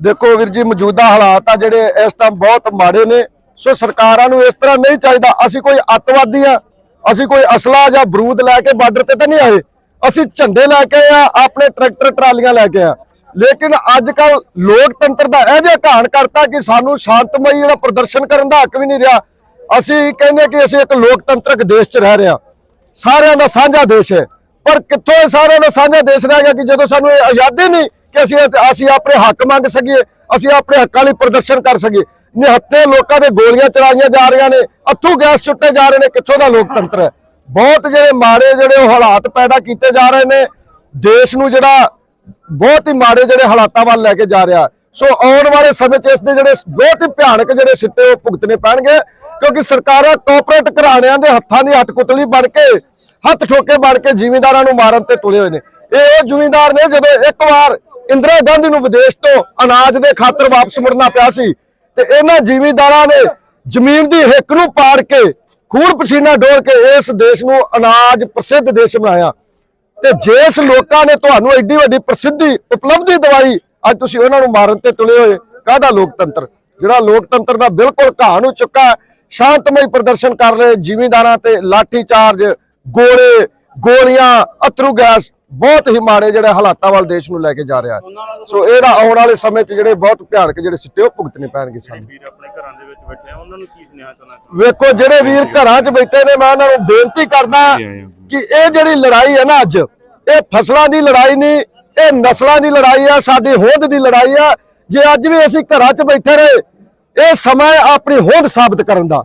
ਦੇਖੋ ਵੀਰ ਜੀ, ਮੌਜੂਦਾ ਹਾਲਾਤ ਆ ਜਿਹੜੇ ਇਸ ਟਾਈਮ ਬਹੁਤ ਮਾੜੇ ਨੇ। ਸੋ ਸਰਕਾਰਾਂ ਨੂੰ ਇਸ ਤਰ੍ਹਾਂ ਨਹੀਂ ਚਾਹੀਦਾ। ਅਸੀਂ ਕੋਈ ਅੱਤਵਾਦੀ ਆ, ਅਸੀਂ ਕੋਈ ਅਸਲਾ ਜਾਂ ਬਰੂਦ ਲੈ ਕੇ ਬਾਰਡਰ ਤੇ ਤਾਂ ਨਹੀਂ ਆਏ। ਅਸੀਂ ਝੰਡੇ ਲੈ ਕੇ ਆ, ਆਪਣੇ ਟਰੈਕਟਰ, ਟਰਾਲੀਆਂ ਲੈ ਕੇ ਆ। ਲੇਕਿਨ ਅੱਜ ਕੱਲ ਲੋਕਤੰਤਰ ਦਾ ਇਹ ਜਿਹਾ ਘਾਣ ਕਰਤਾ ਕਿ ਸਾਨੂੰ ਸ਼ਾਂਤਮਈ ਜਿਹੜਾ ਪ੍ਰਦਰਸ਼ਨ ਕਰਨ ਦਾ ਹੱਕ ਵੀ ਨਹੀਂ ਰਿਹਾ। ਅਸੀਂ ਕਹਿੰਦੇ ਕਿ ਅਸੀਂ ਇੱਕ ਲੋਕਤੰਤਰਕ ਦੇਸ਼ 'ਚ ਰਹਿ ਰਹੇ ਹਾਂ ਸਾਰਿਆਂ ਦਾ ਸਾਂਝਾ ਦੇਸ਼ ਹੈ। ਪਰ ਕਿੱਥੋਂ ਇਹ ਸਾਰਿਆਂ ਦਾ ਸਾਂਝਾ ਦੇਸ਼ ਰਹਿ ਗਿਆ ਕਿ ਜਦੋਂ ਸਾਨੂੰ ਇਹ ਆਜ਼ਾਦੀ ਨਹੀਂ ਕਿ ਅਸੀਂ ਅਸੀਂ ਆਪਣੇ ਹੱਕ ਮੰਗ ਸਕੀਏ, ਅਸੀਂ ਆਪਣੇ ਹੱਕਾਂ ਲਈ ਪ੍ਰਦਰਸ਼ਨ ਕਰ ਸਕੀਏ। ਨਿਹੱਥੇ ਲੋਕਾਂ ਦੇ ਗੋਲੀਆਂ ਚਲਾਈਆਂ ਜਾ ਰਹੀਆਂ ਨੇ ਅੱਥੂ ਗੈਸ ਸੁੱਟੇ ਜਾ ਰਹੇ ਨੇ, ਕਿੱਥੋਂ ਦਾ ਲੋਕਤੰਤਰ ਹੈ? ਬਹੁਤ ਜਿਹੜੇ ਮਾੜੇ ਜਿਹੜੇ ਉਹ ਹਾਲਾਤ ਪੈਦਾ ਕੀਤੇ ਜਾ ਰਹੇ ਨੇ, ਦੇਸ਼ ਨੂੰ ਜਿਹੜਾ ਬਹੁਤ ਹੀ ਮਾੜੇ ਜਿਹੜੇ ਹਾਲਾਤਾਂ ਵੱਲ ਲੈ ਕੇ ਜਾ ਰਿਹਾ। ਸੋ ਆਉਣ ਵਾਲੇ ਸਮੇਂ 'ਚ ਇਸ ਦੇ ਜਿਹੜੇ ਬਹੁਤ ਹੀ ਭਿਆਨਕ ਜਿਹੜੇ ਸਿੱਟੇ ਉਹ ਭੁਗਤਣੇ ਪੈਣਗੇ, ਕਿਉਂਕਿ ਸਰਕਾਰਾਂ ਕਾਰਪੋਰੇਟ ਘਰਾਣਿਆਂ ਦੇ ਹੱਥਾਂ ਦੀ ਹੱਟਕੁਤਲੀ ਬਣ ਕੇ, ਹੱਥ ਠੋਕੇ ਬਣ ਕੇ ਜ਼ਿਮੀਂਦਾਰਾਂ ਨੂੰ ਮਾਰਨ ਤੇ ਤੁਲੇ ਹੋਏ ਨੇ। ਇਹ ਉਹ ਜ਼ਿਮੀਂਦਾਰ ਨੇ ਜਦੋਂ ਇੱਕ ਵਾਰ ਇੰਦਰਾ ਗਾਂਧੀ ਨੂੰ ਵਿਦੇਸ਼ ਤੋਂ ਅਨਾਜ ਦੇ ਖਾਤਰ ਵਾਪਸ ਮੁੜਨਾ ਪਿਆ ਸੀ ਤੇ ਇਹਨਾਂ ਜ਼ਿਮੀਂਦਾਰਾਂ ਨੇ ਜ਼ਮੀਨ ਦੀ ਹਿੱਕ ਨੂੰ ਪਾੜ ਕੇ ਖੂਨ ਪਸੀਨਾ ਡੋਲ ਕੇ ਇਸ ਦੇਸ਼ ਨੂੰ ਅਨਾਜ ਪ੍ਰਸਿੱਧ ਦੇਸ਼ ਬਣਾਇਆ ਤੇ ਜਿਸ ਲੋਕਾਂ ਨੇ ਤੁਹਾਨੂੰ ਐਡੀ ਵੱਡੀ ਪ੍ਰਸਿੱਧੀ ਉਪਲਬਧੀ ਦਵਾਈ, ਅੱਜ ਤੁਸੀਂ ਉਹਨਾਂ ਨੂੰ ਮਾਰਨ ਤੇ ਤੁਲੇ ਹੋਏ ਕਾਹਦਾ ਲੋਕਤੰਤਰ ਜਿਹੜਾ ਲੋਕਤੰਤਰ ਦਾ ਬਿਲਕੁਲ ਘਾਹ ਨੂੰ ਚੁੱਕਾ ਹੈ। ਸ਼ਾਂਤਮਈ ਪ੍ਰਦਰਸ਼ਨ ਕਰ ਰਹੇ ਜ਼ਿਮੀਂਦਾਰਾਂ ਤੇ ਲਾਠੀ ਚਾਰਜ ਗੋਲੇ, ਗੋਲੀਆਂ ਅਥਰੂ ਗੈਸ ਬਹੁਤ ਹੀ ਮਾੜੇ ਜਿਹੜੇ ਹਾਲਾਤਾਂ ਵੱਲ ਦੇਸ਼ ਨੂੰ ਲੈ ਕੇ ਜਾ ਰਿਹਾ ਹੈ। ਸੋ ਇਹਦਾ ਆਉਣ ਵਾਲੇ ਸਮੇਂ 'ਚ ਜਿਹੜੇ ਬਹੁਤ ਭਿਆਨਕ ਜਿਹੜੇ ਸਿੱਟੇ ਉਹ ਭੁਗਤਣੇ ਪੈਣਗੇ ਸਾਨੂੰ। ਵੀਰ ਆਪਣੇ ਘਰਾਂ ਦੇ ਵਿੱਚ ਬੈਠੇ ਆ ਉਹਨਾਂ ਨੂੰ ਕੀ ਸੁਨੇਹਾ ਚਾਹੁੰਦਾ ਚਾਹੁੰਦੇ ਵੇਖੋ ਜਿਹੜੇ ਵੀਰ ਘਰਾਂ 'ਚ ਬੈਠੇ ਨੇ ਮੈਂ ਉਹਨਾਂ ਨੂੰ ਬੇਨਤੀ ਕਰਦਾ ਕਿ ਇਹ ਜਿਹੜੀ ਲੜਾਈ ਹੈ ਨਾ ਅੱਜ ਇਹ ਫਸਲਾਂ ਦੀ ਲੜਾਈ ਨਹੀਂ ਇਹ ਨਸਲਾਂ ਦੀ ਲੜਾਈ ਆ ਸਾਡੀ ਹੋਂਦ ਦੀ ਲੜਾਈ ਆ। ਜੇ ਅੱਜ ਵੀ ਅਸੀਂ ਘਰਾਂ 'ਚ ਬੈਠੇ ਰਹੇ ਇਹ ਸਮਾਂ ਆਪਣੀ ਹੋਂਦ ਸਾਬਤ ਕਰਨ ਦਾ।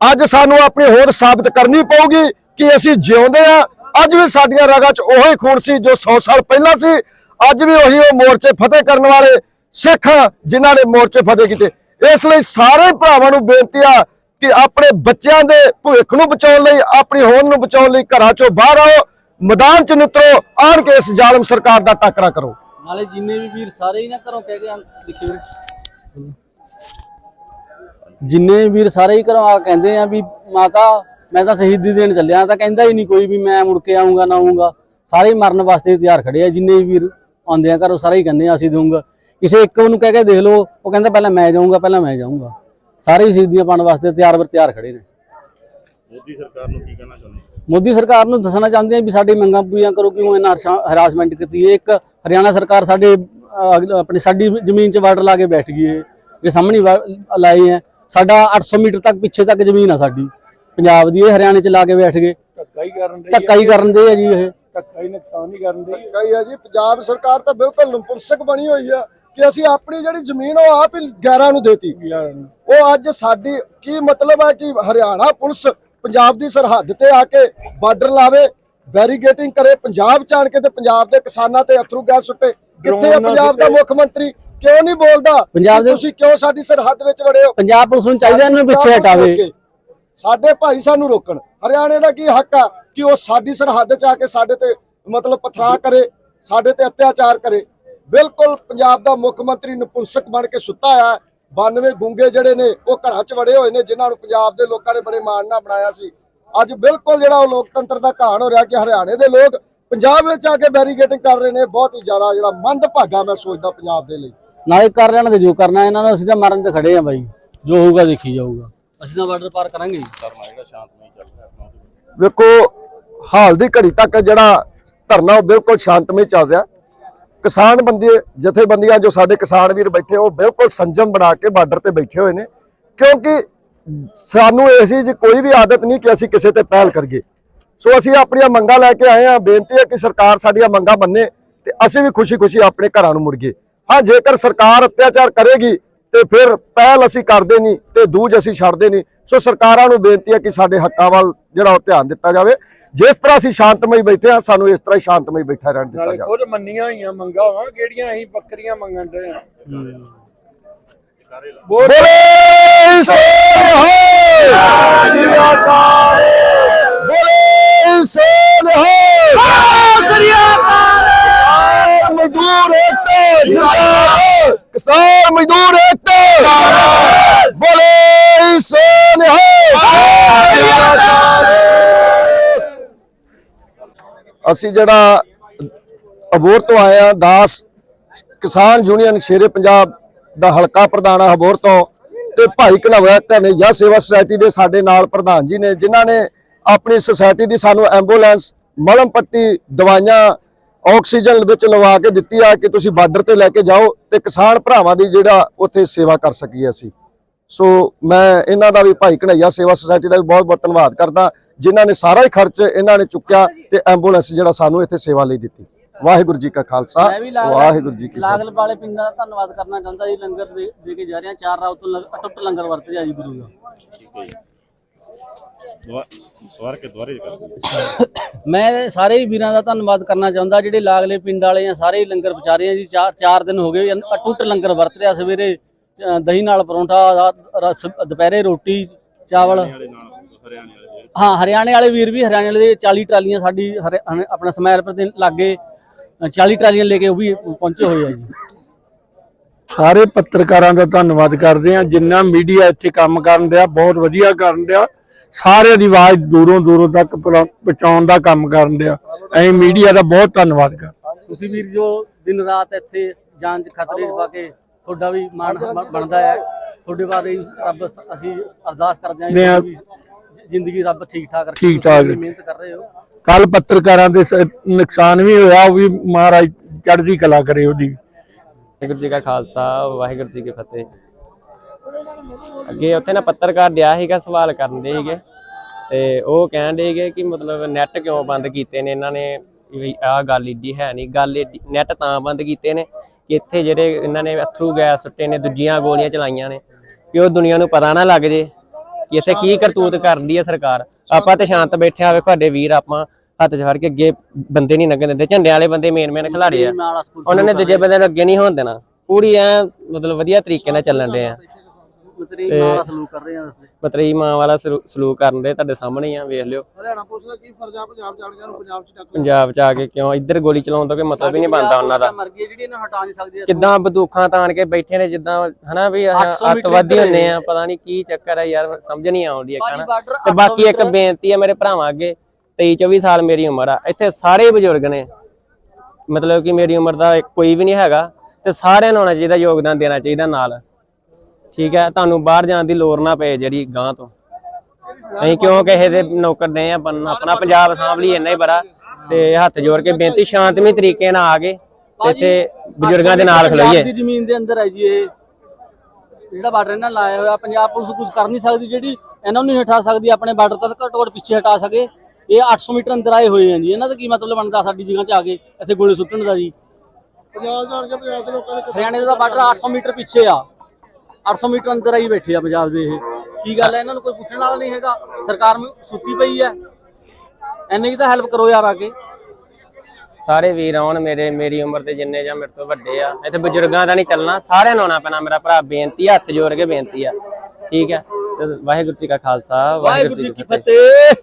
ਅੱਜ ਸਾਨੂੰ ਆਪਣੀ ਹੋਂਦ ਸਾਬਤ ਕਰਨੀ ਪਊਗੀ ਕਿ ਅਸੀਂ ਜਿਉਂਦੇ ਆ ਅੱਜ ਵੀ ਸਾਡੀਆਂ ਰਗਾਂ 'ਚ ਉਹੀ ਖੂਨ ਸੀ ਜੋ 100 ਸਾਲ ਪਹਿਲਾਂ ਸੀ। ਅੱਜ ਵੀ ਉਹੀ ਉਹ ਮੋਰਚੇ ਫਤਿਹ ਕਰਨ ਵਾਲੇ ਸਿੱਖ ਜਿਨ੍ਹਾਂ ਨੇ ਮੋਰਚੇ ਫਤਿਹ ਕੀਤੇ। ਇਸ ਲਈ ਸਾਰੇ ਭਰਾਵਾਂ ਨੂੰ ਬੇਨਤੀ ਆ ਕਿ ਆਪਣੇ ਬੱਚਿਆਂ ਦੇ ਭਵਿੱਖ ਨੂੰ ਬਚਾਉਣ ਲਈ ਆਪਣੀ ਹੋਂਦ ਨੂੰ ਬਚਾਉਣ ਲਈ ਘਰਾਂ 'ਚੋਂ ਬਾਹਰ ਆਓ ਮੈਦਾਨ 'ਚ ਨਿਤਰੋ ਆਣ ਕੇ ਇਸ ਜ਼ਾਲਮ ਸਰਕਾਰ ਦਾ ਟੱਕਰਾ ਕਰੋ। ਨਾਲੇ ਜਿੰਨੇ ਵੀ ਵੀਰ ਸਾਰੇ ਹੀ ਨਾ ਘਰੋਂ ਕਹਿ ਕੇ ਦੇਖਿਓ ਵੀਰੇ। ਜਿੰਨੇ ਵੀਰ ਸਾਰੇ ਹੀ ਘਰੋਂ ਆ ਕਹਿੰਦੇ ਆ ਵੀ ਮਾਤਾ ਮੈਂ ਤਾਂ ਸ਼ਹੀਦੀ ਦੇਣ ਚੱਲਿਆ ਤਾਂ ਕਹਿੰਦਾ ਹੀ ਨਹੀਂ ਕੋਈ ਵੀ ਮੈਂ ਮੁੜ ਕੇ ਆਉਂਗਾ ਨਾ ਆਉਂਗਾ ਸਾਰੇ ਮਰਨ ਵਾਸਤੇ ਤਿਆਰ ਖੜੇ ਆ ਜਿੰਨੇ ਵੀ ਵੀਰ ਆਉਂਦੇ ਆ ਘਰੋਂ ਸਾਰੇ ਹੀ ਕਹਿੰਦੇ ਆ ਅਸੀਂ ਦਊਂਗਾ। ਕਿਸੇ ਇੱਕ ਨੂੰ ਕਹਿ ਕੇ ਦੇਖ ਲਓ ਉਹ ਕਹਿੰਦਾ ਪਹਿਲਾਂ ਮੈਂ ਜਾਊਂਗਾ ਪਹਿਲਾਂ ਮੈਂ ਜਾਊਂਗਾ। ਸਾਰੇ ਸ਼ਹੀਦੀਆਂ ਪਾਉਣ ਵਾਸਤੇ ਤਿਆਰ ਬਰ ਤਿਆਰ ਖੜੇ ਨੇ। ਮੋਦੀ ਸਰਕਾਰ ਨੂੰ ਕੀ ਕਹਿਣਾ ਚਾਹੁੰਦੇ ਮੋਦੀ ਸਰਕਾਰ ਨੂੰ ਦੱਸਣਾ ਚਾਹੁੰਦੇ ਆ ਵੀ ਸਾਡੀ ਮੰਗਾਂ ਪੂਰੀਆਂ ਕਰੋ ਕਿਉਂ ਇਹਨਾਂ ਹਰਾਸਮੈਂਟ ਕੀਤੀ ਹੈ। ਇੱਕ ਹਰਿਆਣਾ ਸਰਕਾਰ ਸਾਡੇ ਆਪਣੀ ਸਾਡੀ ਜ਼ਮੀਨ 'ਚ ਵਾਟਰ ਲਾ ਕੇ ਬੈਠ ਗਈ ਹੈ। ਜੇ ਸਾਹਮਣੇ ਲਾਏ ਹੈ ਸਾਡਾ 800 ਮੀਟਰ ਤੱਕ ਪਿੱਛੇ ਤੱਕ ਜ਼ਮੀਨ ਆ ਸਾਡੀ। ਪੰਜਾਬ ਦੀ ਇਹ ਹਰਿਆਣੇ 'ਚ ਲਾ ਕੇ ਬੈਠ ਗਏ। ਧੱਕਾ ਹੀ ਕਰਨ ਦੇ ਧੱਕਾ ਹੀ ਕਰਨ ਦੇ ਆ ਜੀ ਇਹ। ਧੱਕਾ ਹੀ ਨੁਕਸਾਨ ਹੀ ਕਰਨ ਦੇ ਕਹੀ ਆ ਜੀ। ਪੰਜਾਬ ਸਰਕਾਰ ਤਾਂ ਬਿਲਕੁਲ ਨਪੁੰਸਕ ਬਣੀ ਹੋਈ ਆ ਕਿ ਅਸੀਂ ਆਪਣੀ ਜਿਹੜੀ ਜ਼ਮੀਨ ਉਹ ਆਪ ਹੀ ਗੈਰਾਂ ਨੂੰ ਦੇਤੀ। ਉਹ ਅੱਜ ਸਾਡੀ ਕੀ ਮਤਲਬ ਹੈ ਕਿ ਹਰਿਆਣਾ ਪੁਲਿਸ ਪੰਜਾਬ ਦੀ ਸਰਹੱਦ ਤੇ ਆ ਕੇ ਬਾਰਡਰ ਲਾਵੇ ਬੈਰੀਗੇਟਿੰਗ ਕਰੇ ਪੰਜਾਬ ਚ ਆਣ ਕੇ ਤੇ ਪੰਜਾਬ ਦੇ ਕਿਸਾਨਾਂ ਤੇ ਅਥਰੂ ਗੈਸ ਸੁੱਟੇ। ਕਿੱਥੇ ਆ ਪੰਜਾਬ ਦਾ ਮੁੱਖ ਮੰਤਰੀ? ਕਿਉਂ ਨਹੀਂ ਬੋਲਦਾ ਪੰਜਾਬ ਦੇ- ਤੁਸੀਂ ਕਿਉਂ ਸਾਡੀ ਸਰਹੱਦ ਵਿੱਚ ਵੜੇ ਹੋ? ਪੰਜਾਬ ਪੁਲਿਸ ਨੂੰ ਚਾਹੀਦਾ ਇਹਨੂੰ ਪਿੱਛੇ ਹਟਾਵੇ। ਸਾਡੇ ਭਾਈ ਸਾਨੂੰ ਰੋਕਣ। ਹਰਿਆਣੇ ਦਾ ਕੀ ਹੱਕ ਆ ਕਿ ਉਹ ਸਾਡੀ ਸਰਹੱਦ 'ਚ ਆ ਕੇ ਸਾਡੇ ਤੇ ਮਤਲਬ ਪਥਰਾ ਕਰੇ, ਸਾਡੇ ਤੇ ਅਤਿਆਚਾਰ ਕਰੇ। ਬਿਲਕੁਲ ਪੰਜਾਬ ਦਾ ਮੁੱਖ ਮੰਤਰੀ ਨਪੁੰਸਕ ਬਣ ਕੇ ਸੁੱਤਾ ਆ 92 ਗੁੰਗੇ ਜਿਹੜੇ ਨੇ, ਉਹ ਘਰਾਂ 'ਚ ਵੜੇ ਹੋਏ ਨੇ, ਜਿਨ੍ਹਾਂ ਨੂੰ ਪੰਜਾਬ ਦੇ ਲੋਕਾਂ ਨੇ ਬੜੇ ਮਾਣ ਨਾਲ ਬਣਾਇਆ ਸੀ। ਅੱਜ ਬਿਲਕੁਲ ਜਿਹੜਾ ਉਹ ਲੋਕਤੰਤਰ ਦਾ ਘਾਣ ਹੋ ਰਿਹਾ ਕਿ ਹਰਿਆਣੇ ਦੇ ਲੋਕ ਪੰਜਾਬ ਵਿੱਚ ਆ ਕੇ ਬੈਰੀਗੇਟਿੰਗ ਕਰ ਰਹੇ ਨੇ, ਬਹੁਤ ਹੀ ਜ਼ਿਆਦਾ ਜਿਹੜਾ ਮੰਦ ਭਾਗਾ ਮੈਂ ਸੋਚਦਾ ਪੰਜਾਬ ਦੇ ਲਈ। ਨਾਲੇ ਕਰ ਲੈਣ ਦੇ ਜੋ ਕਰਨਾ ਇਹਨਾਂ ਨੂੰ, ਅਸੀਂ ਤਾਂ ਮਰਨ ਤੇ ਖੜੇ ਆ ਬਾਈ। ਜੋ ਹੋਊਗਾ, ਦੇਖੀ ਜਾਊਗਾ। ਅਸੀਂ ਤਾਂ ਬਾਰਡਰ ਪਾਰ ਕਰਾਂਗੇ ਜੀ। ਵੇਖੋ ਹਾਲ ਦੀ ਘੜੀ ਤੱਕ ਜਿਹੜਾ ਧਰਨਾ ਉਹ ਬਿਲਕੁਲ ਸ਼ਾਂਤਮਈ ਚੱਲ ਰਿਹਾ। ਕਿਸਾਨ ਬੰਦੇ ਜਥੇਬੰਦੀਆਂ ਜੋ ਸਾਡੇ ਕਿਸਾਨ ਵੀਰ ਬੈਠੇ ਉਹ ਬਿਲਕੁਲ ਸੰਜਮ ਬਣਾ ਕੇ ਬਾਰਡਰ ਤੇ ਬੈਠੇ ਹੋਏ ਨੇ। ਕਿਉਂਕਿ ਸਾਨੂੰ ਐਸੀ ਜੀ ਕੋਈ ਵੀ ਆਦਤ ਨਹੀਂ ਕਿ ਅਸੀਂ ਕਿਸੇ ਤੇ ਪਹਿਲ ਕਰੀਏ। ਸੋ ਅਸੀਂ ਆਪਣੀਆਂ ਮੰਗਾਂ ਲੈ ਕੇ ਆਏ ਹਾਂ। ਬੇਨਤੀ ਹੈ ਕਿ ਸਰਕਾਰ ਸਾਡੀਆਂ ਮੰਗਾਂ ਮੰਨੇ ਤੇ ਅਸੀਂ ਵੀ ਖੁਸ਼ੀ-ਖੁਸ਼ੀ ਆਪਣੇ ਘਰਾਂ ਨੂੰ ਮੁੜ ਗਏ। ਹਾਂ ਜੇਕਰ ਸਰਕਾਰ ਅਤਿਆਚਾਰ ਕਰੇਗੀ ਤੇ ਫਿਰ ਪਹਿਲ ਅਸੀਂ ਕਰਦੇ ਨਹੀਂ ਤੇ ਦੂਜ ਅਸੀਂ ਛੱਡਦੇ ਨਹੀਂ। ਸੋ ਸਰਕਾਰਾਂ ਨੂੰ ਬੇਨਤੀ ਹੈ ਕਿ ਸਾਡੇ ਹੱਕਾਂ ਵੱਲ ਜਿਹੜਾ ਉਹ ਧਿਆਨ ਦਿੱਤਾ ਜਾਵੇ। ਜਿਸ ਤਰ੍ਹਾਂ ਅਸੀਂ ਸ਼ਾਂਤਮਈ ਬੈਠੇ ਹਾਂ ਸਾਨੂੰ ਇਸ ਤਰ੍ਹਾਂ ਹੀ ਸ਼ਾਂਤਮਈ ਬੈਠਾ ਰਹਿਣ ਦਿੱਤਾ ਜਾਵੇ। ਖੁਦ ਮੰਨੀਆਂ ਹੋਈਆਂ ਮੰਗਾ ਹੋਵਾਂ ਕਿਹੜੀਆਂ ਅਸੀਂ ਬੱਕਰੀਆਂ ਮੰਗਣ ਦੇ ਆ। ਬੋਲ। ਬੋਲੇ ਸੋਨਿਹਾਲ ਬੋਲੇ ਸੋਨਿਹਾਲ ਕਿਸਾਨ ਮਜ਼ਦੂਰ ਏਕਤਾ ਜਿੰਦਾਬਾਦ ਕਿਸਾਨ ਮਜ਼ਦੂਰ ਬੋਲੇ ਸੋਨਿਹਾਲ ਅਸੀਂ ਜਿਹੜਾ ਅਬੋਰ ਤੋਂ ਆਏ ਆ ਦਾਸ ਕਿਸਾਨ ਯੂਨੀਅਨ ਸ਼ੇਰੇ ਪੰਜਾਬ ਦਾ ਹਲਕਾ ਪ੍ਰਧਾਨ ਆ ਹਬੋਰ ਤੋਂ ਤੇ ਭਾਈ ਕਨਵਿਆ ਕਨਈਆ ਸੇਵਾ ਸੁਸਾਇਟੀ ਦੇ ਸਾਡੇ ਨਾਲ ਪ੍ਰਧਾਨ ਜੀ ਨੇ, ਜਿਨ੍ਹਾਂ ਨੇ ਆਪਣੀ ਸੁਸਾਇਟੀ ਦੀ ਸਾਨੂੰ ਐਂਬੂਲੈਂਸ ਮਲਮ ਪੱਟੀ, ਦਵਾਈਆਂ ਆਕਸੀਜਨ ਵਿੱਚ ਲਵਾ ਕੇ ਦਿੱਤੀ ਆ ਕਿ ਤੁਸੀਂ ਬਾਰਡਰ ਤੇ ਲੈ ਕੇ ਜਾਓ ਤੇ ਕਿਸਾਨ ਭਰਾਵਾਂ ਦੀ ਜਿਹੜਾ ਉੱਥੇ ਸੇਵਾ ਕਰ ਸਕੀਏ ਅਸੀਂ। ਸੋ ਮੈਂ ਇਹਨਾਂ ਦਾ ਵੀ ਭਾਈ ਕਨਈਆ ਸੇਵਾ ਸੁਸਾਇਟੀ ਦਾ ਵੀ ਬਹੁਤ ਬਹੁਤ ਧੰਨਵਾਦ ਕਰਦਾ। ਜਿਨ੍ਹਾਂ ਨੇ ਸਾਰਾ ਹੀ ਖਰਚ ਇਹਨਾਂ ਨੇ ਚੁੱਕਿਆ ਤੇ ਐਂਬੂਲੈਂਸ ਜਿਹੜਾ ਸਾਨੂੰ ਇੱਥੇ ਸੇਵਾ ਲਈ ਦਿੱਤੀ। ਵਾਹਿਗੁਰੂ ਜੀ ਕਾ ਖਾਲਸਾ ਵਾਹਿਗੁਰੂ ਜੀ ਕੀ ਫਤਿਹ। ਲਾਗਲ ਵਾਲੇ ਪਿੰਡਾਂ ਦਾ ਧੰਨਵਾਦ ਕਰਨਾ ਚਾਹੁੰਦਾ ਜੀ ਲੰਗਰ ਦੇ ਕੇ ਜਾ ਰਹੇ ਆ ਚਾਰ ਰਾਤ ਤੋਂ ਅਟੁੱਟ ਲੰਗਰ ਵਰਤ ਰਿਹਾ ਜੀ ਗੁਰੂ ਦਾ ਕੇ ਮੈਂ ਸਾਰੇ ਹੀ ਵੀਰਾਂ ਦਾ ਧੰਨਵਾਦ ਕਰਨਾ ਚਾਹੁੰਦਾ ਜਿਹੜੇ ਲਾਗਲੇ ਪਿੰਡ ਵਾਲੇ ਆ ਸਾਰੇ ਹੀ ਲੰਗਰ ਵਿਚਾਰੇ ਆ ਜੀ ਚਾਰ ਚਾਰ ਦਿਨ ਹੋ ਗਏ ਅਟੁੱਟ ਲੰਗਰ ਵਰਤ ਰਿਹਾ ਸਵੇਰੇ ਦਹੀਂ ਨਾਲ ਪਰੌਂਠਾ ਦੁਪਹਿਰੇ ਰੋਟੀ ਚਾਵਲ। ਹਾਂ ਹਰਿਆਣੇ ਵਾਲੇ ਵੀਰ ਵੀ ਹਰਿਆਣੇ ਵਾਲੇ ਦੇ 40 ਟਰਾਲੀਆਂ ਸਾਡੀ ਆਪਣਾ ਸਮੈਲਪੁਰ ਦੇ ਲਾਗੇ ਅ, 40 ਟਰਾਲੀਆਂ ਲੈ ਕੇ ਉਹ ਵੀ ਪਹੁੰਚੇ ਹੋਏ ਆ ਜੀ। ਸਾਰੇ ਪੱਤਰਕਾਰਾਂ ਦਾ ਧੰਨਵਾਦ ਕਰਦੇ ਆ ਜਿੰਨਾ ਮੀਡੀਆ ਇੱਥੇ ਕੰਮ ਕਰਨ ਰਿਹਾ ਬਹੁਤ ਵਧੀਆ ਕਰਨ ਰਿਹਾ ਸਾਰਿਆਂ ਦੀ ਆਵਾਜ਼ ਦੂਰੋਂ ਦੂਰੋਂ ਤੱਕ ਪਹੁੰ- ਪਹੁੰਚਾਉਣ ਦਾ ਕੰਮ ਕਰਨ ਰਿਹਾ ਅਸੀਂ ਮੀਡੀਆ ਦਾ ਬਹੁਤ ਧੰਨਵਾਦ ਕਰ ਤੁਸੀਂ ਵੀਰ ਜੋ ਦਿਨ ਰਾਤ ਇੱਥੇ ਜਾਨ ਚ ਖਤਰੇ ਪਾ ਕੇ ਤੁਹਾਡਾ ਵੀ ਮਾਣ ਬਣਦਾ ਹੈ। ਤੁਹਾਡੇ ਬਾਰੇ ਰੱਬ ਅਸੀਂ ਅਰਦਾਸ ਕਰਦੇ ਹਾਂ ਜ਼ਿੰਦਗੀ ਰੱਬ ਠੀਕ ਠਾਕ ਰੱਖੇ। ਠੀਕ ਠਾਕ। ਮਿਹਨਤ ਕਰ ਰਹੇ ਹੋ। ਕੱਲ ਪੱਤਰਕਾਰਾਂ ਦੇ ਨੁਕਸਾਨ ਵੀ ਹੋਇਆ ਉਹ ਵੀ ਮਹਾਰਾਜ ਚੜ੍ਹਦੀ ਕਲਾ ਕਰੇ ਉਹਦੀ। ਵਾਹਿਗੁਰੂ ਜੀ ਕਾ ਖਾਲਸਾ ਵਾਹਿਗੁਰੂ ਜੀ ਕੀ ਫਤਿਹ। ਅੱਗੇ ਉੱਥੇ ਨਾ ਪੱਤਰਕਾਰ ਡਿਆ ਸੀਗਾ ਸਵਾਲ ਕਰਨ ਦੇ ਸੀਗੇ। ਤੇ ਉਹ ਕਹਿਣ ਦੇ ਸੀਗੇ ਕਿ ਮਤਲਬ ਨੈਟ ਕਿਉਂ ਬੰਦ ਕੀਤੇ ਨੇ? ਇਹਨਾਂ ਨੇ ਵੀ ਆਹ ਗੱਲ ਏਡੀ ਹੈ ਨਹੀਂ ਗੱਲ ਨੈਟ ਤਾਂ ਬੰਦ ਕੀਤੇ ਨੇ ਕਿ ਇੱਥੇ ਜਿਹੜੇ ਇਹਨਾਂ ਨੇ ਅਥਰੂ ਗੈਸ ਸੁੱਟੇ ਨੇ ਦੂਜੀਆਂ ਗੋਲੀਆਂ ਚਲਾਈਆਂ ਨੇ। ਕਿ ਉਹ ਦੁਨੀਆ ਨੂੰ ਪਤਾ ਨਾ ਲੱਗ ਜੇ ਕਿ ਇੱਥੇ ਕੀ ਕਰਤੂਤ ਕਰਦੀ ਹੈ ਸਰਕਾਰ। ਆਪਾਂ ਤੇ ਸ਼ਾਂਤ ਬੈਠੇ ਆ ਵੇਖੋ ਸਾਡੇ ਵੀਰ ਆਪਾਂ ਹੱਥ ਫੜ ਕੇ ਅੱਗੇ ਬੰਦੇ ਨਹੀਂ ਲੰਘਣ ਦਿੰਦੇ। ਝੰਡੇ ਵਾਲੇ ਬੰਦੇ ਮੇਨ ਮੇਨ ਖਿਲਾੜੇ ਆ। ਉਹਨਾਂ ਨੇ ਦੂਜੇ ਬੰਦੇ ਨੂੰ ਅੱਗੇ ਨਹੀਂ ਹੋਣ ਦੇਣਾ। ਪੂਰੀ ਐ ਮਤਲਬ ਵਧੀਆ ਤਰੀਕੇ ਨਾਲ ਚੱਲਣ ਦੇ ਆ। ਮਤਰੀ ਨਾਲ ਸਲੂਕ ਕਰ ਰਹੇ ਆ ਦੱਸਦੇ ਮਤਰੀ ਮਾਂ ਵਾਲਾ ਸਲੂ- ਸਲੂਕ ਕਰਨ ਦੇ ਤੁਹਾਡੇ ਸਾਹਮਣੇ ਹੀ ਆ ਵੇਖ ਲਿਓ। ਹਰਿਆਣਾ ਪੁਲਿਸ ਦਾ ਕੀ ਫਰਜ਼ ਆ? ਪੰਜਾਬ ਜਾਣ ਗਿਆ ਨੂੰ ਪੰਜਾਬ ਚ ਟੱਕਰ ਪੰਜਾਬ ਚ ਆ ਕੇ ਕਿਉਂ? ਇੱਧਰ ਗੋਲੀ ਚਲਾਉਣ ਦਾ ਕੋਈ ਮਤਲਬ ਹੀ ਨਹੀਂ ਬਣਦਾ ਉਹਨਾਂ ਦਾ। ਮਰ ਗਈ ਜਿਹੜੀ ਇਹਨਾਂ ਹਟਾ ਨਹੀਂ ਸਕਦੀ ਕਿੱਦਾਂ ਬੰਦੂਕਾਂ ਤਾਣ ਕੇ ਬੈਠੇ ਨੇ ਜਿੱਦਾਂ ਹਨਾ ਵੀ 800 ਮੀਟਰ ਅੱਤਵਾਦੀ ਇੱਧਰ ਹੁੰਨੇ ਆ ਪਤਾ ਨਹੀਂ ਕੀ ਚੱਕਰ ਆ ਯਾਰ ਸਮਝ ਨਹੀਂ ਆਉਂਦੀ ਇੱਕ ਹਨਾ। ਤੇ ਬਾਕੀ ਇੱਕ ਬੇਨਤੀ ਆ ਮੇਰੇ ਭਰਾਵਾਂ ਅੱਗੇ 23 24 ਸਾਲ ਮੇਰੀ ਉਮਰ ਆ। ਇੱਥੇ ਸਾਰੇ ਬਜ਼ੁਰਗ ਨੇ। ਮਤਲਬ ਕਿ ਮੇਰੀ ਉਮਰ ਦਾ ਕੋਈ ਵੀ ਨਹੀਂ ਹੈਗਾ। ਤੇ ਸਾਰਿਆਂ ਨੂੰ ਆਉਣਾ ਚਾਹੀਦਾ ਯੋਗਦਾਨ ਦੇਣਾ ਚਾਹੀਦਾ ਨਾਲ। ਠੀਕ ਹੈ ਤੁਹਾਨੂੰ ਬਾਹਰ ਜਾਣ ਦੀ ਲੋੜ ਨਾ ਪਏ ਜਿਹੜੀ ਗਾਂ ਤੋਂ। ਅਸੀਂ ਕਿਉਂ ਕਿਸੇ ਦੇ ਨੌਕਰ ਨੇ ਆ ਆਪਣਾ ਪੰਜਾਬ ਸਾਂਭ ਲਈ ਇੰਨਾ ਹੀ ਬੜਾ। ਤੇ ਹੱਥ ਜੋੜ ਕੇ ਬੇਨਤੀ ਸ਼ਾਂਤਮਈ ਤਰੀਕੇ ਨਾਲ ਆ ਗਏ ਤੇ ਇੱਥੇ ਬਜ਼ੁਰਗਾਂ ਦੇ ਨਾਲ ਪੰਜਾਬ ਖਲੋਈਏ। ਦੀ ਜ਼ਮੀਨ ਦੇ ਅੰਦਰ ਹੈ ਜੀ ਇਹ। ਜਿਹੜਾ ਬਾਰਡਰ ਇਹਨਾਂ ਲਾਇਆ ਹੋਇਆ ਪੰਜਾਬ ਪੁਲਿਸ ਕੁਝ ਕਰ ਨਹੀਂ ਸਕਦੀ ਜਿਹੜੀ ਇਹਨਾਂ ਨੂੰ ਨਹੀਂ ਹਟਾ ਸਕਦੀ ਆਪਣੇ ਬਾਰਡਰ ਤੱਕ ਘੱਟੋ ਘੱਟ ਪਿੱਛੇ ਹਟਾ ਸਕੇ। ਇਹ 800 ਮੀਟਰ ਅੰਦਰ ਆਏ ਹੋਏ ਆ ਜੀ। ਇਹਨਾਂ ਦਾ ਕੀ ਮਤਲਬ ਬਣਦਾ ਸਾਡੀ ਜਗ੍ਹਾ 'ਚ ਆ ਕੇ ਇੱਥੇ ਗੋਲੇ ਸੁੱਟਣ ਦਾ ਜੀ? ਪੰਜਾਬ ਜਾਣ ਕੇ ਪੰਜਾਬ ਦੇ ਲੋਕਾਂ ਨੇ ਹਰਿਆਣੇ ਦਾ ਬਾਰਡਰ 800 ਮੀਟਰ ਪਿੱਛੇ ਆ। 800 ਮੀਟਰ ਅੰਦਰ ਆਈ ਬੈਠੇ ਆ ਪੰਜਾਬ ਦੇ ਇਹ। ਕੀ ਗੱਲ ਹੈ? ਇਹਨਾਂ ਨੂੰ ਕੋਈ ਪੁੱਛਣ ਵਾਲਾ ਨਹੀਂ ਹੈਗਾ। ਸਰਕਾਰ ਸੁੱਤੀ ਪਈ ਹੈ। ਐਨੇ ਕੀ ਤਾਂ ਹੈਲਪ ਕਰੋ ਯਾਰ ਆ ਕੇ। ਸਾਰੇ ਵੀਰ ਆਉਣ ਮੇਰੇ ਮੇਰੀ ਉਮਰ ਦੇ ਜਿੰਨੇ ਜਾਂ ਮੇਰੇ ਤੋਂ ਵੱਡੇ ਆ। ਇੱਥੇ ਬਜ਼ੁਰਗਾਂ ਦਾ ਨਹੀਂ ਚੱਲਣਾ। ਸਾਰਿਆਂ ਨੂੰ ਆਉਣਾ ਪੈਣਾ। ਮੇਰਾ ਭਰਾ ਬੇਨਤੀ ਹੱਥ ਜੋੜ ਕੇ ਬੇਨਤੀ ਆ। ਠੀਕ ਹੈ? ਵਾਹਿਗੁਰੂ ਜੀ ਕਾ ਖਾਲਸਾ ਵਾਹਿਗੁਰੂ ਜੀ ਕੀ ਫਤਿਹ।